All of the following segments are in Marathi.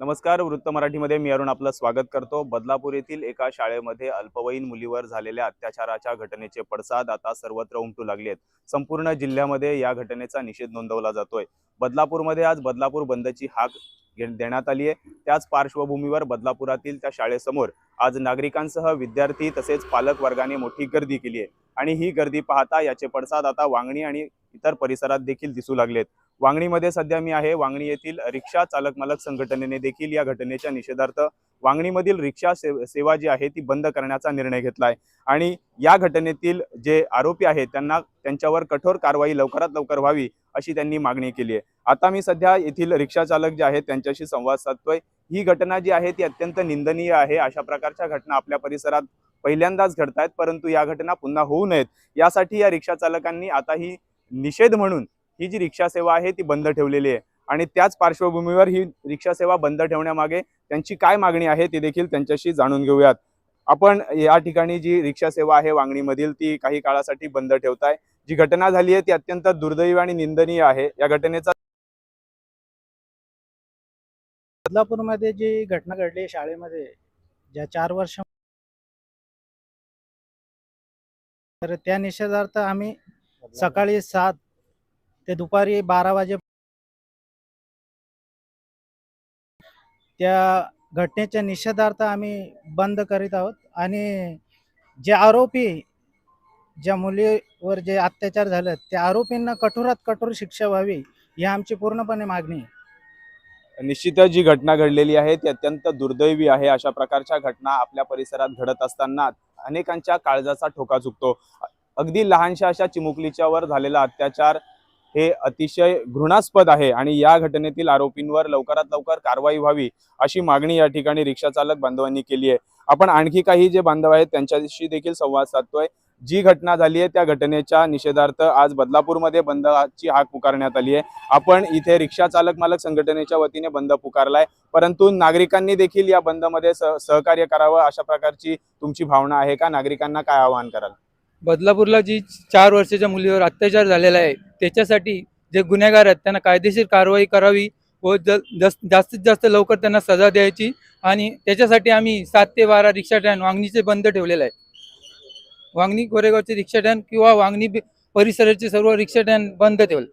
नमस्कार वृत्त मराठीमध्ये मी अरुण आपलं स्वागत करतो. बदलापूर येथील एका शाळेमध्ये अल्पवयीन मुलीवर झालेल्या अत्याचाराच्या घटनेचे पडसाद आता सर्वत्र उमटू लागले आहेत संपूर्ण जिल्ह्यामध्ये या घटनेचा निषेध नोंदवला जातोय. बदलापूरमध्ये आज बदलापूर बंदची हाक देण्यात आली आहे. त्याच पार्श्वभूमीवर बदलापुरातील त्या शाळेसमोर आज नागरिकांसह विद्यार्थी तसेच पालक वर्गाने मोठी गर्दी केली आहे. आणि ही गर्दी पाहता याचे पडसाद आता वांगणी आणि इतर परिसरात देखील दिसू लागलेत. वांगणीमध्ये सध्या मी आहे. वांगणी येथील रिक्षा चालक मालक संघटनेने देखील या घटनेच्या निषेधार्थ वांगणीमधील रिक्षा से- सेवा जी आहे ती बंद करण्याचा निर्णय घेतला आहे आणि या घटनेतील जे आरोपी आहेत त्यांना त्यांच्यावर कठोर कारवाई लवकरात लवकर व्हावी अशी त्यांनी मागणी केली आहे. आता मी सध्या येथील रिक्षा चालक जे आहेत त्यांच्याशी संवाद साधतोय. ही घटना जी आहे ती अत्यंत निंदनीय आहे. अशा प्रकारच्या घटना आपल्या परिसरात पहिल्यांदाच घडत आहेत परंतु या घटना पुन्हा होऊ नयेत. यासाठी या रिक्षा चालकांनी आता ही निषेध म्हणून ही जी रिक्षा सेवा आहे ती बंद ठेवलेली आहे. आणि त्याच पार्श्वभूमीवर ही रिक्षा सेवा बंद ठेवण्यामागे त्यांची काय मागणी आहे ते देखील त्यांच्याशी जाणून घेऊयात. आपण या ठिकाणी जी रिक्षा सेवा आहे वांगणीमधील ती काही काळासाठी बंद ठेवताय. जी घटना झाली आहे ती अत्यंत दुर्दैवी आणि निंदनीय आहे. या घटनेचा बदलापूरमध्ये जी घटना घडली शाळेमध्ये ज्या चार वर्ष तर त्या निषेधार्थ आम्ही सकाळी सात ते दुपारी बारा वाजे त्या घटनेच्या निषेधार्थ आम्ही बंद करीत आहोत. आणि जे आरोपी ज्या मुलीवर जे अत्याचार झाले त्या आरोपींना कठोरात कठोर शिक्षा व्हावी ही आमची पूर्णपणे मागणी आहे. निश्चितच जी घटना घडलेली आहे ती अत्यंत दुर्दैवी आहे. अशा प्रकारच्या घटना आपल्या परिसरात घडत असताना अनेकांच्या काळजाचा ठोका चुकतो. अगदी लहानशा अशा चिमुकलीच्या वर झालेला अत्याचार हे अतिशय घृणास्पद आहे आणि या घटनेतील आरोपींवर लवकरात लवकर कारवाई व्हावी अशी मागणी या ठिकाणी रिक्षा चालक बांधवांनी केली आहे. आपण आणखी काही जे बांधव आहेत त्यांच्याशी देखील संवाद साधतोय. जी घटना झाली आहे त्या घटनेच्या निषेधार्थ आज बदलापूरमध्ये बंदची हाक पुकारण्यात आली आहे. आपण इथे रिक्षा चालक मालक संघटनेच्या वतीने बंद पुकारलाय. परंतु नागरिकांनी देखील या बंदमध्ये सह सहकार्य करावं अशा प्रकारची तुमची भावना आहे का? नागरिकांना काय आवाहन कराल? बदलापूरला जी चार वर्षाच्या मुलीवर अत्याचार झालेला आहे त्याच्यासाठी जे गुन्हेगार आहेत त्यांना कायदेशीर कारवाई करावी व ज जास्तीत जास्त लवकर त्यांना सजा द्यायची आणि त्याच्यासाठी आम्ही सात ते बारा रिक्षा स्टँड वांगणीचे बंद ठेवलेले आहे वांगणी कोरेगावचे रिक्षा स्टँड किंवा वांगणी परिसराचे सर्व रिक्षा स्टँड बंद ठेवले.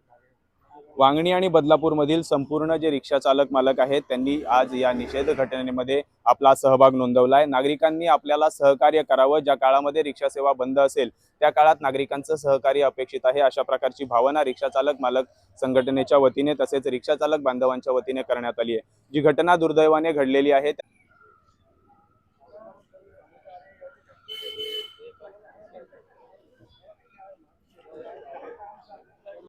वांगणी आणि बदलापूरमधील संपूर्ण जे रिक्षा चालक मालक आहेत त्यांनी आज या निषेध घटनेमध्ये आपला सहभाग नोंदवलाय. नागरिकांनी आपल्याला सहकार्य करावं. ज्या काळामध्ये रिक्षा सेवा बंद असेल त्या काळात नागरिकांचं सहकार्य अपेक्षित आहे अशा प्रकारची भावना रिक्षा चालक मालक संघटनेच्या वतीने तसेच रिक्षा चालक बांधवांच्या वतीने करण्यात आली आहे. जी घटना दुर्दैवाने घडलेली आहे